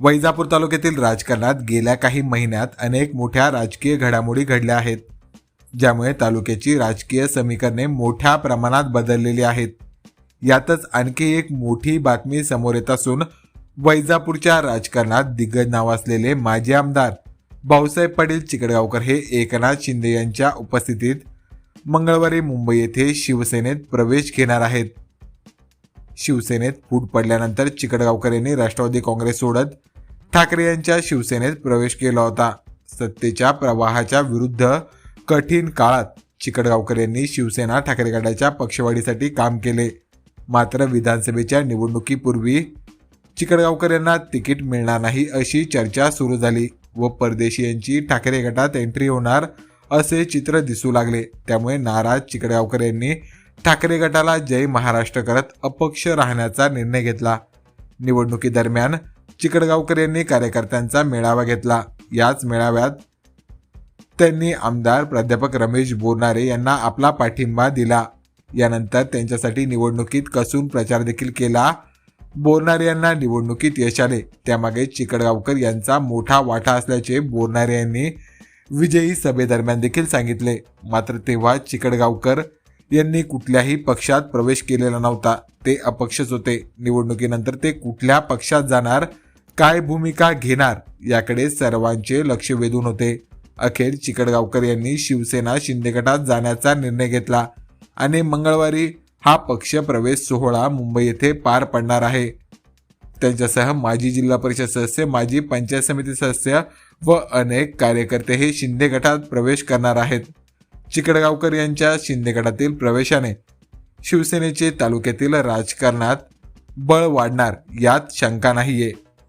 वैजापूर तालुक्यातील राजकारणात गेल्या काही महिन्यात अनेक मोठ्या राजकीय घडामोडी घडल्या आहेत ज्यामुळे तालुक्याची राजकीय समीकरणे मोठ्या प्रमाणात बदललेली आहेत. यातच आणखी एक मोठी बातमी समोर येत असून वैजापूरच्या राजकारणात दिग्गज नाव असलेले माजी आमदार भाऊसाहेब पाटील चिकडगावकर हे एकनाथ शिंदे यांच्या उपस्थितीत मंगळवारी मुंबई येथे शिवसेनेत प्रवेश घेणार आहेत. शिवसेनेत फूट पडल्यानंतर चिकडगावकर यांनी राष्ट्रवादी काँग्रेस सोडत ठाकरे यांच्या शिवसेनेत प्रवेश केला होता. सत्तेच्या प्रवाहाच्या विरुद्ध कठीण काळात चिकडगावकर यांनी शिवसेना ठाकरे गटाच्या पक्षवाढीसाठी काम केले. मात्र विधानसभेच्या निवडणुकीपूर्वी चिकडगावकर यांना तिकीट मिळणार नाही अशी चर्चा सुरू झाली व परदेशीयांची ठाकरे गटात एंट्री होणार असे चित्र दिसू लागले. त्यामुळे नाराज चिकडगावकर यांनी ठाकरे गटाला जय महाराष्ट्र करत अपक्ष राहण्याचा निर्णय घेतला. निवडणुकीदरम्यान चिकडगावकर यांनी कार्यकर्त्यांचा मेळावा घेतला. याच मेळाव्यात त्यांनी आमदार प्राध्यापक रमेश बोरनारे यांना आपला पाठिंबा दिला. यानंतर त्यांच्यासाठी निवडणुकीत कसून प्रचार देखील केला. बोरनारे यांना निवडणुकीत यश आले. त्यामागे चिकडगावकर यांचा मोठा वाटा असल्याचे बोरनारे यांनी विजयी सभेदरम्यान देखील सांगितले. मात्र तेव्हा चिकडगावकर यांनी कुठल्याही पक्षात प्रवेश केलेला नव्हता. ते अपक्षच होते. निवडणुकीनंतर ते कुठल्या पक्षात जाणार काय भूमिका घेणार याकडे सर्वांचे लक्ष वेधून होते. अखेर चिकडगावकर यांनी शिवसेना शिंदे गटात जाण्याचा निर्णय घेतला आणि मंगळवारी हा पक्ष प्रवेश सोहळा मुंबई येथे पार पडणार आहे. त्यांच्यासह माजी जिल्हा परिषद सदस्य माजी पंचायत समिती सदस्य व अनेक कार्यकर्ते हे शिंदे गटात प्रवेश करणार आहेत. चिकडगावकर यांच्या शिंदेगडातील प्रवेशाने शिवसेनेचे तालुक्यातील राजकारणात बळ वाढणार यात शंका नाहीये.